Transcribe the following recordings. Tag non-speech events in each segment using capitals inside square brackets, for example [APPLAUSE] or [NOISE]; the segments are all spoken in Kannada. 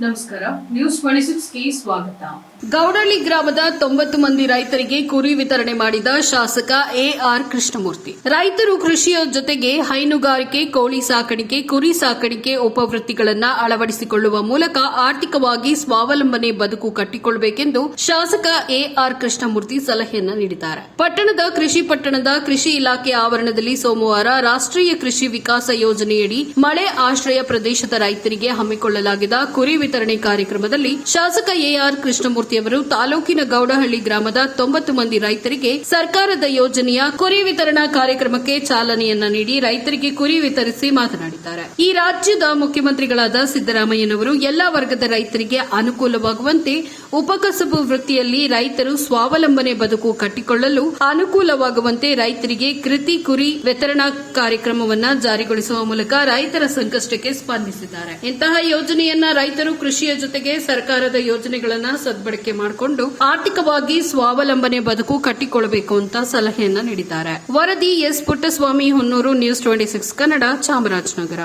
ನಮಸ್ಕಾರ. ನ್ಯೂಸ್ ಟ್ವೆಂಟಿ ಸ್ವಾಗತ. ಗೌಡಳ್ಳಿ ಗ್ರಾಮದ ತೊಂಬತ್ತು ಮಂದಿ ರೈತರಿಗೆ ಕುರಿ ವಿತರಣೆ ಮಾಡಿದ ಶಾಸಕ ಎಆರ್ ಕೃಷ್ಣಮೂರ್ತಿ. ರೈತರು ಕೃಷಿಯ ಜೊತೆಗೆ ಹೈನುಗಾರಿಕೆ, ಕೋಳಿ ಸಾಕಾಣಿಕೆ ಕುರಿ ಸಾಕಾಣಿಕೆ ಉಪವೃತ್ತಿಗಳನ್ನು ಅಳವಡಿಸಿಕೊಳ್ಳುವ ಮೂಲಕ ಆರ್ಥಿಕವಾಗಿ ಸ್ವಾವಲಂಬನೆ ಬದುಕು ಕಟ್ಟಿಕೊಳ್ಳಬೇಕೆಂದು ಶಾಸಕ ಎಆರ್ ಕೃಷ್ಣಮೂರ್ತಿ ಸಲಹೆಯನ್ನ ನೀಡಿದ್ದಾರೆ. ಪಟ್ಟಣದ ಕೃಷಿ ಪಟ್ಟಣದ ಕೃಷಿ ಇಲಾಖೆ ಆವರಣದಲ್ಲಿ ಸೋಮವಾರ ರಾಷ್ಟ್ರೀಯ ಕೃಷಿ ವಿಕಾಸ ಯೋಜನೆಯಡಿ ಮಳೆ ಆಶ್ರಯ ಪ್ರದೇಶದ ರೈತರಿಗೆ ಹಮ್ಮಿಕೊಳ್ಳಲಾಗಿದ್ದ ಕುರಿ ವಿತರಣೆ ಕಾರ್ಯಕ್ರಮದಲ್ಲಿ ಶಾಸಕ ಎಆರ್ ಕೃಷ್ಣಮೂರ್ತಿ ಅವರು ತಾಲೂಕಿನ ಗೌಡಹಳ್ಳಿ ಗ್ರಾಮದ ತೊಂಬತ್ತು ಮಂದಿ ರೈತರಿಗೆ ಸರ್ಕಾರದ ಯೋಜನೆಯ ಕುರಿ ವಿತರಣಾ ಕಾರ್ಯಕ್ರಮಕ್ಕೆ ಚಾಲನೆಯನ್ನ ನೀಡಿ ರೈತರಿಗೆ ಕುರಿ ವಿತರಿಸಿ ಮಾತನಾಡಿದ್ದಾರೆ. ಈ ರಾಜ್ಯದ ಮುಖ್ಯಮಂತ್ರಿಗಳಾದ ಸಿದ್ದರಾಮಯ್ಯನವರು ಎಲ್ಲಾ ವರ್ಗದ ರೈತರಿಗೆ ಅನುಕೂಲವಾಗುವಂತೆ ಉಪಕಸಬು ವೃತ್ತಿಯಲ್ಲಿ ರೈತರು ಸ್ವಾವಲಂಬನೆ ಬದುಕು ಕಟ್ಟಿಕೊಳ್ಳಲು ಅನುಕೂಲವಾಗುವಂತೆ ರೈತರಿಗೆ ಕೃತಿ ಕುರಿ ವಿತರಣಾ ಕಾರ್ಯಕ್ರಮವನ್ನು ಜಾರಿಗೊಳಿಸುವ ಮೂಲಕ ರೈತರ ಸಂಕಷ್ಟಕ್ಕೆ ಸ್ಪಂದಿಸಿದ್ದಾರೆ. ಇಂತಹ ಯೋಜನೆಯನ್ನ ರೈತರು ಕೃಷಿಯ ಜೊತೆಗೆ ಸರ್ಕಾರದ ಯೋಜನೆಗಳನ್ನ ಸದ್ಬಳಕೆ ಮಾಡಿಕೊಂಡು ಆರ್ಥಿಕವಾಗಿ ಸ್ವಾವಲಂಬನೆ ಬದುಕು ಕಟ್ಟಿಕೊಳ್ಳಬೇಕು ಅಂತ ಸಲಹೆಯನ್ನ ನೀಡಿದ್ದಾರೆ. ವರದಿ S. Puttaswamy, Honnur, news twenty six, Kannada, Chamarajanagar.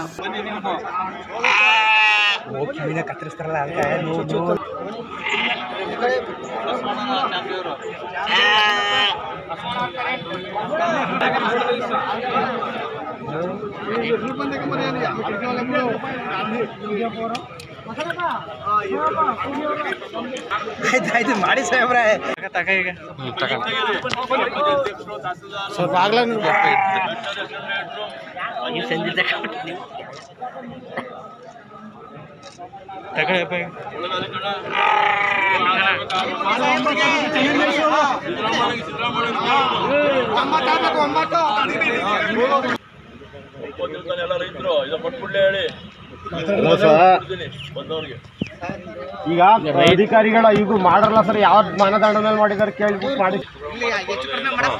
ಮಾಡಿ ಸಾಹೇಬ್ರೆ ತಗ ಈಗ ಸ್ವಲ್ಪ ಆಗ್ಲ ಸಂಜೆ ತಗೊಳಪ್ಪ ಈಗ ಒಪ್ಪಂದಿರ್ತಾನೆ ಎಲ್ಲ ರೈತರು ಇದು ಕೊಟ್ಬಿಡ್ಲಿ ಹೇಳಿ. ಬಂದವ್ರಿಗೆ. ಈಗ ಅಧಿಕಾರಿಗಳ ಈಗ ಮಾಡಲ್ಲ ಸರ್ ಯಾವ್ದು ಮಾನದಂಡ ಮೇಲೆ ಮಾಡಿದಾರೆ ಕೇಳಿ ಮಾಡಿ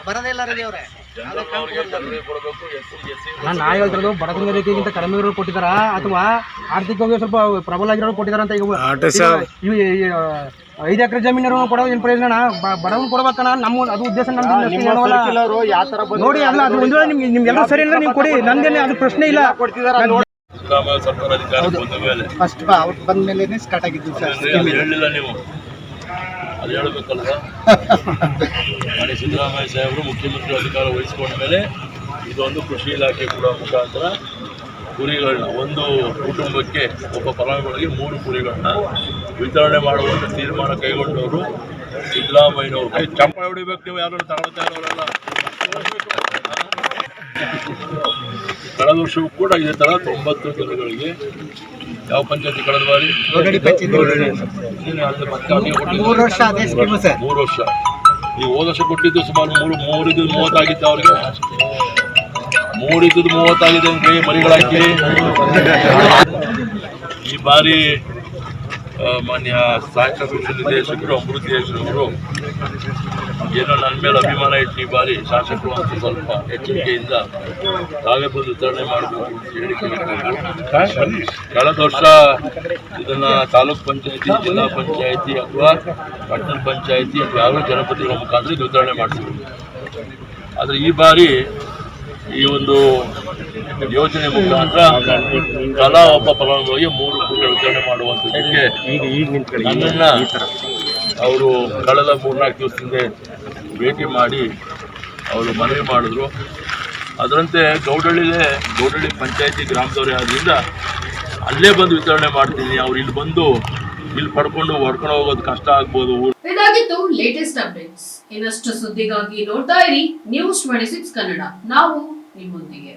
ಬರೋದೇ ಇಲ್ಲ ರೀ ಅವ್ರೆ ನಾ ಹೇಳ್ತಿರೋದು ಬಡತನ ರೇಖೆಗಿಂತ ಕಡಿಮೆ ಇರೋರು ಕೊಟ್ಟಿದ್ದಾರ ಅಥವಾ ಆರ್ಥಿಕವಾಗಿ ಸ್ವಲ್ಪ ಪ್ರಬಲ ಆಗಿರೋರು ಕೊಟ್ಟಿದಾರ ಅಂತ ಈಗ ಐದು ಎಕರೆ ಜಮೀನು ಕೊಡೋದು ಏನು ಪ್ರಯೋಜನ? ಬಡವನ್ ಕೊಡ್ಬೇಕಣ್ಣ ನಮ್ಮ ಅದು ಉದ್ದೇಶ ನಮ್ದು ನೋಡಿ ಅಲ್ಲ ಅದು ಒಂದು ವೇಳೆ ನಿಮ್ಗೆ ನಿಮ್ಗೆಲ್ಲ ಸರಿ ಅಂದ್ರೆ ನೀವು ಕೊಡಿ ನಂದೇನೆ ಅದು ಪ್ರಶ್ನೆ ಇಲ್ಲ. ಕೊಡ್ತಿದಾರ ಫಸ್ಟ್ ಅವ್ರು ಬಂದ ಮೇಲೆ. ಸ್ಟಾರ್ಟ್ ಆಗಿದ್ದು ಸರ್ ಹೇಳಲಿಲ್ಲ ಹೇಳಿಲ್ಲ ನೀವು? ಅದು ಹೇಳ್ಬೇಕಲ್ವ? [LAUGHS] ಸಿದ್ದರಾಮಯ್ಯ ಸಾಹೇಬರು ಮುಖ್ಯಮಂತ್ರಿ ಅಧಿಕಾರ ವಹಿಸ್ಕೊಂಡ ಮೇಲೆ ಇದೊಂದು ಕೃಷಿ ಇಲಾಖೆ ಕೂಡ ಮುಖಾಂತರ ಕುರಿಗಳನ್ನ ಒಂದು ಕುಟುಂಬಕ್ಕೆ ಒಬ್ಬ ಫಲಾನುಭವಿಗಳಿಗೆ ಮೂರು ಕುರಿಗಳನ್ನ ವಿತರಣೆ ಮಾಡುವಂಥ ತೀರ್ಮಾನ ಕೈಗೊಂಡವರು ಸಿದ್ದರಾಮಯ್ಯನವರು. ಕೈ ಹೊಡಿಬೇಕು ನೀವು ಯಾರು ತಗೊಳ್ತಾ ಇರೋರೆಲ್ಲ. ಕಳೆದ ವರ್ಷವೂ ಕೂಡ ಇದೇ ಥರ ತೊಂಬತ್ತು ಜನಗಳಿಗೆ ಯಾವ ಪಂಚಾಯತಿ ಕಳೆದ ಬಾರಿ. ಮೂರು ವರ್ಷ. ನೀವು ಹೋದ ವರ್ಷ ಕೊಟ್ಟಿದ್ದು ಸುಮಾರು ಮೂರು, ಮೂರಿದ್ದು ಮೂವತ್ತಾಗಿತ್ತು ಅವ್ರಿಗೆ. ಮೂರಿದ್ದು ಮೂವತ್ತಾಗಿದೆ ಅಂದ್ರೆ ಮರಿಗಳಾಕಿ ಈ ಬಾರಿ ಮಾನ್ಯ ಸಹಾಯಕ ನಿರ್ದೇಶಕರು ಅಮೃತಿ ಏನೋ ನನ್ನ ಮೇಲೆ ಅಭಿಮಾನ ಇಟ್ಟು ಈ ಬಾರಿ ಶಾಸಕರು ಅಂತ ಸ್ವಲ್ಪ ಎಚ್ಚರಿಕೆಯಿಂದ ತಾವೇ ಬಂದು ಮಾಡಬೇಕು ಅಂತ ಕಳೆದ ವರ್ಷ ಇದನ್ನ ತಾಲೂಕ್ ಪಂಚಾಯತಿ, ಜಿಲ್ಲಾ ಪಂಚಾಯತಿ ಅಥವಾ ಪಟ್ಟಣ ಪಂಚಾಯತಿ ಅಥವಾ ಯಾರೋ ಜನಪ್ರತಿನಿಧಿಗಳ ಮುಖಾಂತರ ಇದು ವಿತರಣೆ ಮಾಡ್ತೀವಿ ಆದರೆ ಈ ಬಾರಿ ಈ ಒಂದು ಯೋಜನೆ ಮುಖಾಂತರ ಕಲಾ ಒಬ್ಬ ಫಲಾನುಭವಿಗೆ ಮೂರು ಕೋಟಿ ವಿತರಣೆ ಮಾಡುವಂಥದ್ದಕ್ಕೆ ನನ್ನನ್ನ ಅವರು ಕಳೆದ ಮೂರ್ನಾಲ್ಕು ದಿವಸದಿಂದ ಭೇಟಿ ಮಾಡಿ ಅವರು ಮನವಿ ಮಾಡಿದ್ರು. ಅದರಂತೆ ಗೌಡಳ್ಳಿಲೇ, ಗೌಡಳ್ಳಿ ಪಂಚಾಯತಿ ಗ್ರಾಮದವರೇ ಆದ್ದರಿಂದ ಅಲ್ಲೇ ಬಂದು ವಿತರಣೆ ಮಾಡ್ತೀನಿ. ಅವ್ರು ಇಲ್ಲಿ ಬಂದು ಇಲ್ಲಿ ಪಡ್ಕೊಂಡು ಹೊಡ್ಕೊಂಡು ಹೋಗೋದು ಕಷ್ಟ ಆಗ್ಬೋದು. ಇದಾಗಿತ್ತು ಲೇಟೆಸ್ಟ್ ಅಪ್ಡೇಟ್ಸ್ ಇನ್ನಷ್ಟು ಸುದ್ದಿಗಾಗಿ ನೋಡ್ತಾ ಇರಿ ನ್ಯೂಸ್ ಟ್ವೆಂಟಿ ಸಿಕ್ಸ್ ಕನ್ನಡ ನಾವು ನಿಮ್ಮೊಂದಿಗೆ.